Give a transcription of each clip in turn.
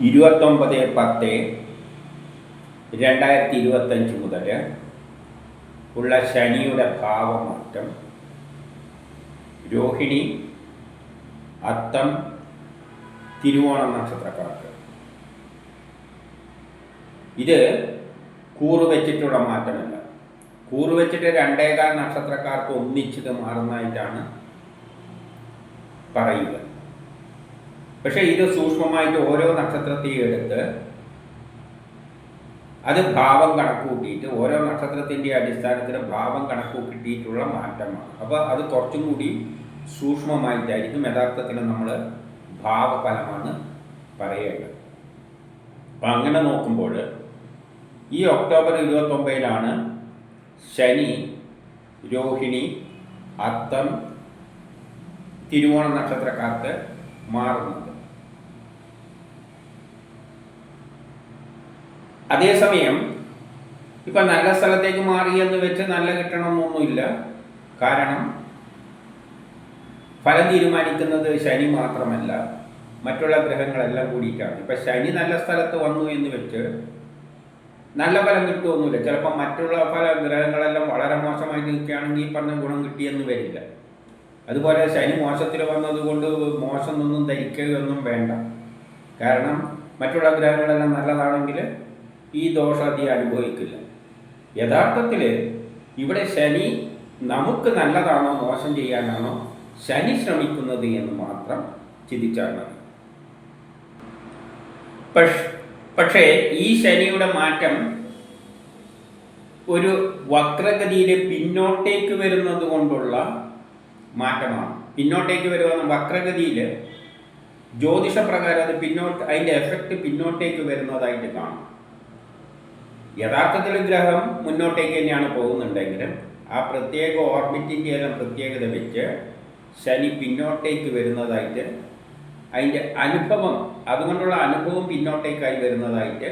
ഇരുപത്തൊമ്പത് പത്ത് രണ്ടായിരത്തി ഇരുപത്തഞ്ച് മുതൽ ഉള്ള ശനിയുടെ ഭാവമാറ്റം രോഹിണി അത്തം തിരുവോണം നക്ഷത്രക്കാർക്ക്. ഇത് കൂറ് വെച്ചിട്ടുള്ള മാറ്റമല്ല. കൂറ് വെച്ചിട്ട് രണ്ടേകാൽ നക്ഷത്രക്കാർക്ക് ഒന്നിച്ചത് മാറുന്നതായിട്ടാണ് പറയുക. പക്ഷേ ഇത് സൂക്ഷ്മമായിട്ട് ഓരോ നക്ഷത്രത്തെയും എടുത്ത് അത് ഭാവം കണക്കുകൂട്ടിയിട്ട് ഓരോ നക്ഷത്രത്തിന്റെ അടിസ്ഥാനത്തിൽ ഭാവം കണക്കുകൂട്ടിയിട്ടുള്ള മാറ്റമാണ്. അപ്പോൾ അത് കുറച്ചും കൂടി സൂക്ഷ്മമായിട്ടായിരിക്കും യഥാർത്ഥത്തിൽ നമ്മൾ ഭാവഫലമാണ് പറയേണ്ടത്. അപ്പം അങ്ങനെ നോക്കുമ്പോൾ ഈ ഒക്ടോബർ ഇരുപത്തൊമ്പതിലാണ് ശനി രോഹിണി അത്തം തിരുവോണ നക്ഷത്രക്കാർക്ക് മാറുന്നത്. അതേസമയം ഇപ്പം നല്ല സ്ഥലത്തേക്ക് മാറി എന്ന് വെച്ച് നല്ല കിട്ടണമെന്നൊന്നുമില്ല കാരണം ഫലം തീരുമാനിക്കുന്നത് ശനി മാത്രമല്ല. മറ്റുള്ള ഗ്രഹങ്ങളെല്ലാം കൂടിയിട്ടാണ്. ഇപ്പം ശനി നല്ല സ്ഥലത്ത് വന്നു എന്ന് വെച്ച് നല്ല ഫലം കിട്ടുമൊന്നുമില്ല ചിലപ്പോൾ മറ്റുള്ള ഫല ഗ്രഹങ്ങളെല്ലാം വളരെ മോശമായി നിൽക്കുകയാണെങ്കിൽ ഈ പറഞ്ഞ ഗുണം കിട്ടിയെന്ന് വരില്ല. അതുപോലെ ശനി മോശത്തിൽ വന്നതുകൊണ്ട് മോശം ഒന്നും ധരിക്കുകയൊന്നും വേണ്ട. കാരണം മറ്റുള്ള ഗ്രഹങ്ങളെല്ലാം നല്ലതാണെങ്കിൽ ഈ ദോഷാദി അനുഭവിക്കില്ല. യഥാർത്ഥത്തിൽ ഇവിടെ ശനി നമുക്ക് നല്ലതാണോ മോശം ചെയ്യാനാണോ ശനി ശ്രമിക്കുന്നത് എന്ന് മാത്രം ചിന്തിച്ചാൽ മതി. പക്ഷേ ഈ ശനിയുടെ മാറ്റം ഒരു വക്രഗതിയിൽ പിന്നോട്ടേക്ക് വരുന്നത് കൊണ്ടുള്ള മാറ്റമാണ്. പിന്നോട്ടേക്ക് വരുന്ന വക്രഗതിയിൽ ജ്യോതിഷപ്രകാരം അത് പിന്നോട്ട് അതിന്റെ എഫക്റ്റ് പിന്നോട്ടേക്ക് വരുന്നതായിട്ട് കാണും. യഥാർത്ഥത്തിൽ ഗ്രഹം മുന്നോട്ടേക്ക് തന്നെയാണ് പോകുന്നുണ്ടെങ്കിലും ആ പ്രത്യേക ഓർബിറ്റിന്റെ എല്ലാം പ്രത്യേകത വെച്ച് ശനി പിന്നോട്ടേക്ക് വരുന്നതായിട്ട് അതിന്റെ അനുഭവം അതുകൊണ്ടുള്ള അനുഭവം പിന്നോട്ടേക്കായി വരുന്നതായിട്ട്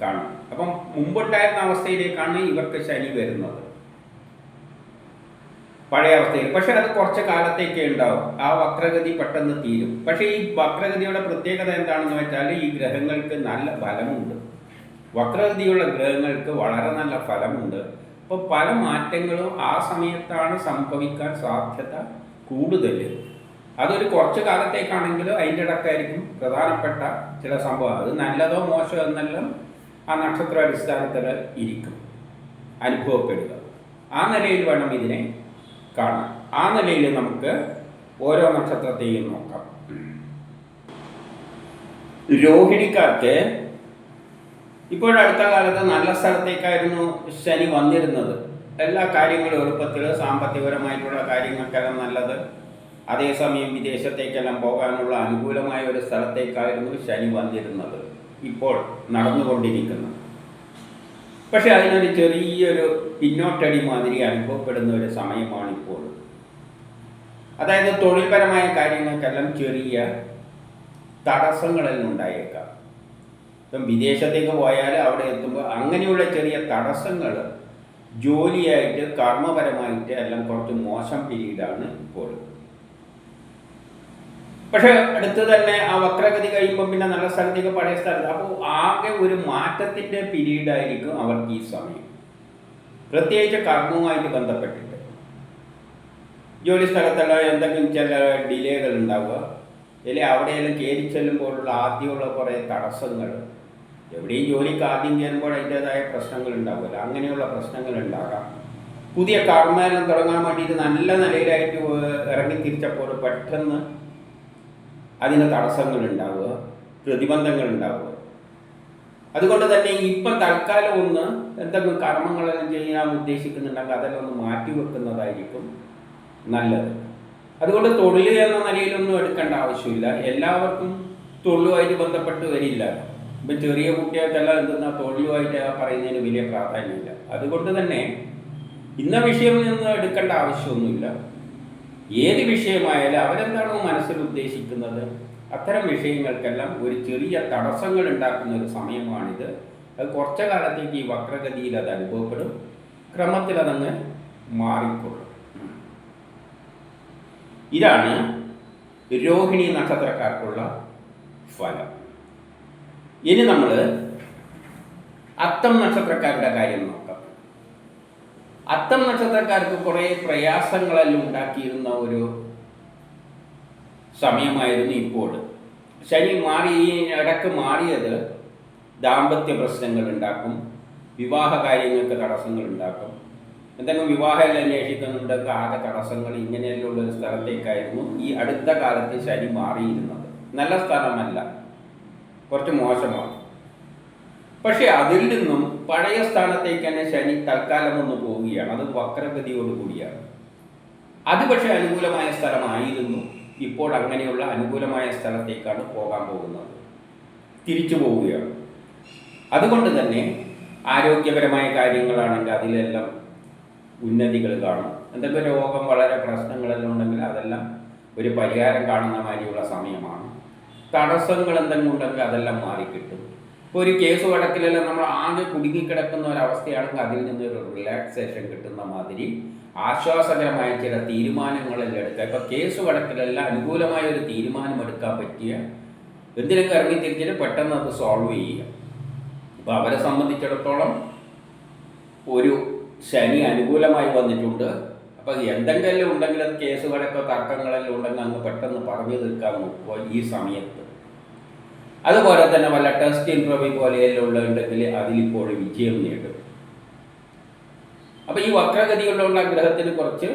കാണും. അപ്പം മുമ്പുണ്ടായിരുന്ന അവസ്ഥയിലേക്കാണ് ഇവർക്ക് ശനി വരുന്നത്. പഴയ അവസ്ഥയിൽ. പക്ഷെ അത് കുറച്ച് കാലത്തേക്കേ ഉണ്ടാവും. ആ വക്രഗതി പെട്ടെന്ന് തീരും. പക്ഷേ ഈ വക്രഗതിയുടെ പ്രത്യേകത എന്താണെന്ന് വെച്ചാൽ ഈ ഗ്രഹങ്ങൾക്ക് നല്ല ഫലമുണ്ട്. വക്രഗതിയുള്ള ഗ്രഹങ്ങൾക്ക് വളരെ നല്ല ഫലമുണ്ട്. അപ്പോൾ പല മാറ്റങ്ങളും ആ സമയത്താണ് സംഭവിക്കാൻ സാധ്യത കൂടുതൽ. അതൊരു കുറച്ച് കാലത്തേക്കാണെങ്കിലും അതിന്റെ ഇടക്കായിരിക്കും പ്രധാനപ്പെട്ട ചില സംഭവം. അത് നല്ലതോ മോശമോ എന്നെല്ലാം ആ നക്ഷത്ര അടിസ്ഥാനത്തിൽ ഇരിക്കും. അനുഭവപ്പെടുക. ആ നിലയിൽ വേണം ഇതിനെ കാണാം ആ നിലയിൽ നമുക്ക് ഓരോ നക്ഷത്രത്തെയും നോക്കാം. രോഹിണിക്കാർക്ക് ഇപ്പോഴടുത്ത കാലത്ത് നല്ല സ്ഥലത്തേക്കായിരുന്നു ശനി വന്നിരുന്നത്. എല്ലാ കാര്യങ്ങളും എളുപ്പത്തിൽ സാമ്പത്തികപരമായിട്ടുള്ള കാര്യങ്ങൾക്കെല്ലാം നല്ലത്. അതേസമയം വിദേശത്തേക്കെല്ലാം പോകാനുള്ള അനുകൂലമായ ഒരു സ്ഥലത്തേക്കായിരുന്നു ശനി വന്നിരുന്നത്. ഇപ്പോൾ നടന്നുകൊണ്ടിരിക്കുന്നത് പക്ഷെ അതിനൊരു ചെറിയൊരു പിന്നോട്ടടി മാതിരി അനുഭവപ്പെടുന്ന ഒരു സമയമാണ് ഇപ്പോൾ അതായത് തൊഴിൽപരമായ കാര്യങ്ങൾക്കെല്ലാം ചെറിയ തടസ്സങ്ങളെല്ലാം ഉണ്ടായേക്കാം. ഇപ്പം വിദേശത്തേക്ക് പോയാൽ അവിടെ എത്തുമ്പോൾ അങ്ങനെയുള്ള ചെറിയ തടസ്സങ്ങൾ ജോലിയായിട്ട് കർമ്മപരമായിട്ട് എല്ലാം കുറച്ച് മോശം പീരീഡാണ് ഇപ്പോൾ പക്ഷെ അടുത്ത് തന്നെ ആ വക്രഗതി കഴിയുമ്പോൾ പിന്നെ നല്ല സ്ഥലത്തേക്ക് പഴയ സ്ഥലത്ത്. അപ്പോൾ ആകെ ഒരു മാറ്റത്തിന്റെ പീരീഡായിരിക്കും അവർക്ക് ഈ സമയം. പ്രത്യേകിച്ച് കർമ്മവുമായിട്ട് ബന്ധപ്പെട്ടിട്ട്. ജോലി സ്ഥലത്തുള്ള എന്തെങ്കിലും ചില ഡിലേകൾ ഉണ്ടാവുക. അല്ലെങ്കിൽ അവിടെയെല്ലാം കയറി ചെല്ലുമ്പോഴുള്ള ആദ്യമുള്ള കുറേ തടസ്സങ്ങൾ. എവിടെയും ജോലിക്ക് ആദ്യം ചെയ്യുമ്പോൾ അതിന്റെതായ പ്രശ്നങ്ങൾ ഉണ്ടാവില്ല അങ്ങനെയുള്ള പ്രശ്നങ്ങൾ ഉണ്ടാകാം പുതിയ കർമ്മയെല്ലാം തുടങ്ങാൻ വേണ്ടിയിട്ട് നല്ല നിലയിലായിട്ട് ഇറങ്ങി തിരിച്ചപ്പോൾ പെട്ടെന്ന് അതിന് തടസ്സങ്ങൾ ഉണ്ടാവുക പ്രതിബന്ധങ്ങൾ ഉണ്ടാവുക അതുകൊണ്ട് തന്നെ ഇപ്പം തൽക്കാലം ഒന്ന് എന്തെങ്കിലും കർമ്മങ്ങളെല്ലാം ചെയ്യാൻ ഉദ്ദേശിക്കുന്നുണ്ടെങ്കിൽ അതെല്ലാം ഒന്ന് മാറ്റി വെക്കുന്നതായിരിക്കും നല്ലത്. അതുകൊണ്ട് തൊഴിൽ എന്ന നിലയിലൊന്നും എടുക്കേണ്ട ആവശ്യമില്ല. എല്ലാവർക്കും തൊഴിലുമായിട്ട് ബന്ധപ്പെട്ട് വരില്ല. ഇപ്പം ചെറിയ കുട്ടികൾക്കെല്ലാം പോളിയോ ആയിട്ട് പറയുന്നതിന് വലിയ പ്രാധാന്യമില്ല. അതുകൊണ്ട് തന്നെ ഇന്ന വിഷയം നിന്ന് എടുക്കേണ്ട ആവശ്യമൊന്നുമില്ല. ഏത് വിഷയമായാലും അവരെന്താണോ മനസ്സിൽ ഉദ്ദേശിക്കുന്നത് അത്തരം വിഷയങ്ങൾക്കെല്ലാം ഒരു ചെറിയ തടസ്സങ്ങൾ ഉണ്ടാക്കുന്ന ഒരു സമയമാണിത്. അത് കുറച്ച കാലത്തേക്ക് ഈ വക്രഗതിയിൽ അത് അനുഭവപ്പെടും. ക്രമത്തിൽ അതങ്ങ് മാറിക്കൊള്ളും. ഇതാണ് രോഹിണി നക്ഷത്രക്കാർക്കുള്ള ഫലം. ഇനി നമ്മൾ അത്തം നക്ഷത്രക്കാരുടെ കാര്യം നോക്കാം. അത്തം നക്ഷത്രക്കാർക്ക് കുറേ പ്രയാസങ്ങളെല്ലാം ഉണ്ടാക്കിയിരുന്ന ഒരു സമയമായിരുന്നു ഇപ്പോൾ ശനി മാറി ഈ ഇടയ്ക്ക് മാറിയത് ദാമ്പത്യ പ്രശ്നങ്ങൾ ഉണ്ടാക്കും വിവാഹ കാര്യങ്ങൾക്ക് തടസ്സങ്ങൾ ഉണ്ടാക്കും. എന്തെങ്കിലും വിവാഹമെല്ലാം അന്വേഷിക്കുന്നുണ്ടെങ്കിൽ ആകെ തടസ്സങ്ങൾ ഇങ്ങനെയെല്ലാം ഉള്ള ഒരു സ്ഥലത്തേക്കായിരുന്നു ഈ അടുത്ത കാലത്ത് ശനി മാറിയിരുന്നത്. നല്ല സ്ഥലമല്ല. കുറച്ച് മോശമാണ്. പക്ഷെ അതിൽ നിന്നും പഴയ സ്ഥാനത്തേക്ക് തന്നെ ശനി തൽക്കാലം ഒന്ന് പോവുകയാണ്. അത് വക്രഗതിയോട് കൂടിയാണ്. അത് പക്ഷെ അനുകൂലമായ സ്ഥലമായിരുന്നു. ഇപ്പോൾ അങ്ങനെയുള്ള അനുകൂലമായ സ്ഥലത്തേക്കാണ് പോകാൻ പോകുന്നത്. തിരിച്ചു പോവുകയാണ്. അതുകൊണ്ട് തന്നെ ആരോഗ്യപരമായ കാര്യങ്ങളാണെങ്കിൽ അതിലെല്ലാം ഉന്നതികൾ കാണും. എന്തൊക്കെ രോഗം വളരെ പ്രശ്നങ്ങളെല്ലാം ഉണ്ടെങ്കിൽ അതെല്ലാം ഒരു പരിഹാരം കാണുന്ന മാതിരിയുള്ള സമയമാണ്. തടസ്സങ്ങൾ എന്തെങ്കിലും ഉണ്ടെങ്കിൽ അതെല്ലാം മാറിക്കിട്ടും. ഇപ്പോൾ ഒരു കേസ് വഴക്കിലെല്ലാം നമ്മൾ ആകെ കുടുങ്ങിക്കിടക്കുന്ന ഒരവസ്ഥയാണെങ്കിൽ അതിൽ നിന്നൊരു റിലാക്സേഷൻ കിട്ടുന്ന മാതിരി ആശ്വാസകരമായ ചില തീരുമാനങ്ങളെല്ലാം എടുക്കുക. ഇപ്പോൾ കേസ് വഴക്കിലെല്ലാം അനുകൂലമായ ഒരു തീരുമാനം എടുക്കാൻ പറ്റിയ എന്തിനൊക്കെ ഇറങ്ങി തിരിച്ചിട്ട് പെട്ടെന്ന് അത് സോൾവ് ചെയ്യുക. അപ്പോൾ അവരെ സംബന്ധിച്ചിടത്തോളം ഒരു ശനി അനുകൂലമായി വന്നിട്ടുണ്ട്. അപ്പോൾ എന്തെങ്കിലും ഉണ്ടെങ്കിൽ അത് കേസുകളൊക്കെ തർക്കങ്ങളെല്ലാം ഉണ്ടെങ്കിൽ അങ്ങ് പെട്ടെന്ന് പറഞ്ഞു തീർക്കാൻ നോക്കുക ഈ സമയത്ത്. അതുപോലെ തന്നെ വല്ല ടെസ്റ്റ് ഇന്റർവ്യൂ പോലെയെല്ലാം ഉള്ളതുണ്ടെങ്കിൽ അതിലിപ്പോൾ വിജയം നേടും. അപ്പോൾ ഈ വക്രഗതികളിലുള്ള ഗ്രഹത്തിന് കുറച്ച്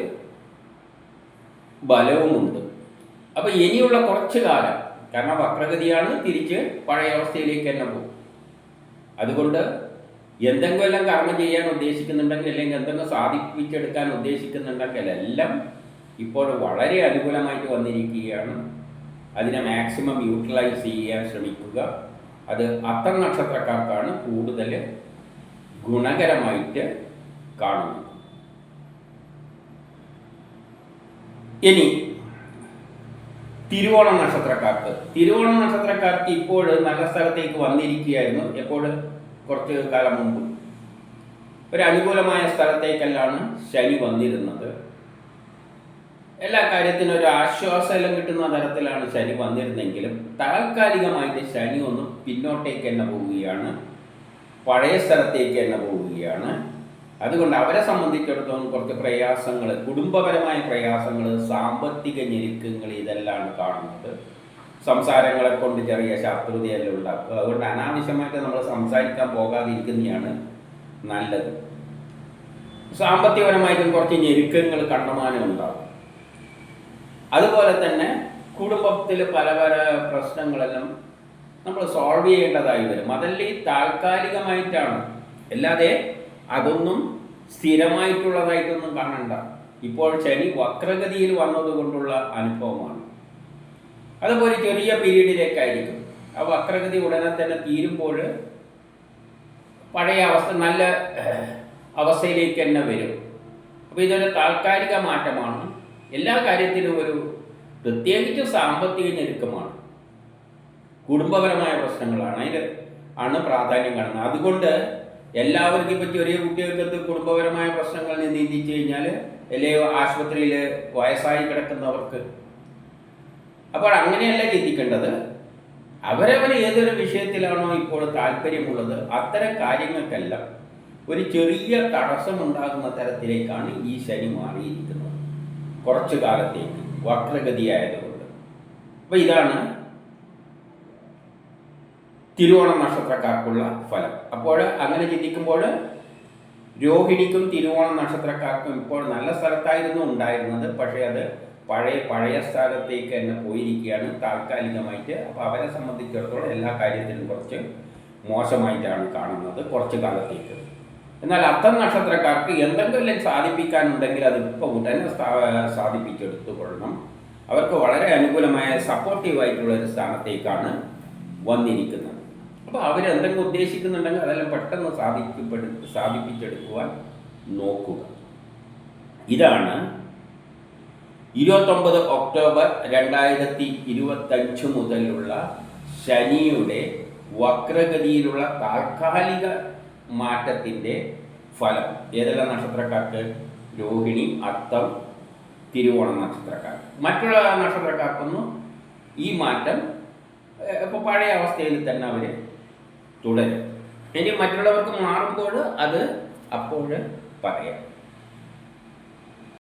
ബലവുമുണ്ട്. അപ്പോൾ ഇനിയുള്ള കുറച്ച് കാലം കാരണം വക്രഗതിയാണ് തിരിച്ച് പഴയ അവസ്ഥയിലേക്ക് തന്നെ പോകും. അതുകൊണ്ട് എന്തെങ്കിലും കർമ്മം ചെയ്യാൻ ഉദ്ദേശിക്കുന്നുണ്ടെങ്കിൽ അല്ലെങ്കിൽ എന്തെങ്കിലും സാധിപ്പിച്ചെടുക്കാൻ ഉദ്ദേശിക്കുന്നുണ്ടെങ്കിൽ എല്ലാം ഇപ്പോൾ വളരെ അനുകൂലമായിട്ട് വന്നിരിക്കുകയാണ്. അതിനെ മാക്സിമം യൂട്ടിലൈസ് ചെയ്യാൻ ശ്രമിക്കുക. അത് അത്തം നക്ഷത്രക്കാർക്കാണ് കൂടുതൽ ഗുണകരമായിട്ട് കാണുന്നത്. ഇനി തിരുവോണം നക്ഷത്രക്കാർക്ക്. തിരുവോണം നക്ഷത്രക്കാർക്ക് ഇപ്പോൾ നല്ല സ്ഥലത്തേക്ക് വന്നിരിക്കുകയായിരുന്നു. എപ്പോൾ? കുറച്ച് കാലം മുമ്പ്. ഒരു അനുകൂലമായ സ്ഥലത്തേക്കെല്ലാം ശനി വന്നിരുന്നത്. എല്ലാ കാര്യത്തിനും ഒരു ആശ്വാസമെല്ലാം കിട്ടുന്ന തരത്തിലാണ് ശനി വന്നിരുന്നെങ്കിലും താൽക്കാലികമായിട്ട് ശനി ഒന്ന് പിന്നോട്ടേക്ക് തന്നെ പോവുകയാണ്. പഴയ സ്ഥലത്തേക്ക് തന്നെ പോവുകയാണ്. അതുകൊണ്ട് അവരെ സംബന്ധിച്ചിടത്തോളം കുറച്ച് പ്രയാസങ്ങൾ കുടുംബപരമായ പ്രയാസങ്ങൾ സാമ്പത്തിക ഞെരുക്കങ്ങൾ ഇതെല്ലാം കാണുന്നത് സംസാരങ്ങളെ കൊണ്ട് ചെറിയ ശത്രുതയെല്ലാം ഉണ്ടാക്കുക അതുകൊണ്ട് അനാവശ്യമായിട്ട് നമ്മൾ സംസാരിക്കാൻ പോകാതിരിക്കുന്നതാണ് നല്ലത്. സാമ്പത്തികപരമായിട്ടും കുറച്ച് ഞെരുക്കങ്ങൾ കണ്ടമാനം ഉണ്ടാകും അതുപോലെ തന്നെ കുടുംബത്തിൽ പല പല പ്രശ്നങ്ങളെല്ലാം നമ്മൾ സോൾവ് ചെയ്യേണ്ടതായി വരും. അതല്ല ഈ താൽക്കാലികമായിട്ടാണ്. അല്ലാതെ അതൊന്നും സ്ഥിരമായിട്ടുള്ളതായിട്ടൊന്നും കാണണ്ട. ഇപ്പോൾ ശനി വക്രഗതിയിൽ വന്നതുകൊണ്ടുള്ള അനുഭവമാണ്. അതുപോലെ ചെറിയ പീരീഡിലേക്കായിരിക്കും. ആ വക്രഗതി ഉടനെ തന്നെ തീരുമ്പോൾ പഴയ അവസ്ഥ നല്ല അവസ്ഥയിലേക്ക് തന്നെ വരും. അപ്പോൾ ഇതൊരു താൽക്കാലിക മാറ്റമാണ്. എല്ലാ കാര്യത്തിനും ഒരു പ്രത്യേകിച്ച് സാമ്പത്തിക ഞെരുക്കമാണ്. കുടുംബപരമായ പ്രശ്നങ്ങളാണ്. അതിൽ ആണ് പ്രാധാന്യം കാണുന്നത്. അതുകൊണ്ട് എല്ലാവർക്കും ഇപ്പോൾ ചെറിയ കുട്ടികൾക്ക് കുടുംബപരമായ പ്രശ്നങ്ങൾ നീന്തിച്ചു കഴിഞ്ഞാൽ അല്ലെങ്കിൽ ആശുപത്രിയിൽ വയസ്സായി കിടക്കുന്നവർക്ക് അപ്പോൾ അങ്ങനെയല്ല ചിന്തിക്കേണ്ടത്? അവരവർ ഏതൊരു വിഷയത്തിലാണോ ഇപ്പോൾ താല്പര്യമുള്ളത് അത്തരം കാര്യങ്ങൾക്കെല്ലാം ഒരു ചെറിയ തടസ്സമുണ്ടാകുന്ന തരത്തിലേക്കാണ് ഈ ശനി മാറിയിരിക്കുന്നത്. കുറച്ചു കാലത്തേക്ക് വക്രഗതിയായതുകൊണ്ട്. അപ്പോൾ ഇതാണ് തിരുവോണ നക്ഷത്രക്കാർക്കുള്ള ഫലം. അപ്പോൾ അങ്ങനെ ചിന്തിക്കുമ്പോൾ രോഹിണിക്കും തിരുവോണ നക്ഷത്രക്കാർക്കും ഇപ്പോൾ നല്ല സ്ഥലത്തായിരുന്നു ഉണ്ടായിരുന്നത്. പക്ഷേ അത് പഴയ പഴയ സ്ഥാനത്തേക്ക് തന്നെ പോയിരിക്കുകയാണ് താൽക്കാലികമായിട്ട്. അപ്പോൾ അവരെ സംബന്ധിച്ചിടത്തോളം എല്ലാ കാര്യത്തിലും കുറച്ച് മോശമായിട്ടാണ് കാണുന്നത് കുറച്ച് കാലത്തേക്ക്. എന്നാൽ അത്തം നക്ഷത്രക്കാർക്ക് എന്തെങ്കിലും സാധിപ്പിക്കാനുണ്ടെങ്കിൽ അത് ഇപ്പോൾ ഉടനെ സാധിപ്പിച്ചെടുത്തു കൊള്ളണം അവർക്ക് വളരെ അനുകൂലമായ സപ്പോർട്ടീവായിട്ടുള്ള ഒരു സ്ഥാനത്തേക്കാണ് വന്നിരിക്കുന്നത്. അപ്പോൾ അവരെന്തെങ്കിലും ഉദ്ദേശിക്കുന്നുണ്ടെങ്കിൽ അതെല്ലാം പെട്ടെന്ന് സാധിക്കപ്പെടു സാധിപ്പിച്ചെടുക്കുവാൻ നോക്കുക. ഇതാണ് ഇരുപത്തൊമ്പത് ഒക്ടോബർ രണ്ടായിരത്തി ഇരുപത്തഞ്ച് മുതലുള്ള ശനിയുടെ വക്രഗതിയിലുള്ള താൽക്കാലിക മാറ്റത്തിന്റെ ഫലം. ഏതെല്ലാം നക്ഷത്രക്കാർക്ക് രോഹിണി അത്തം തിരുവോണം നക്ഷത്രക്കാർ മറ്റുള്ള നക്ഷത്രക്കാർക്കൊന്നും ഈ മാറ്റം ഇപ്പോൾ പഴയ അവസ്ഥയിൽ തന്നെ അവർ തുടരും. ഇനി മറ്റുള്ളവർക്ക് മാറുമ്പോൾ അത് അപ്പോൾ പറയാം.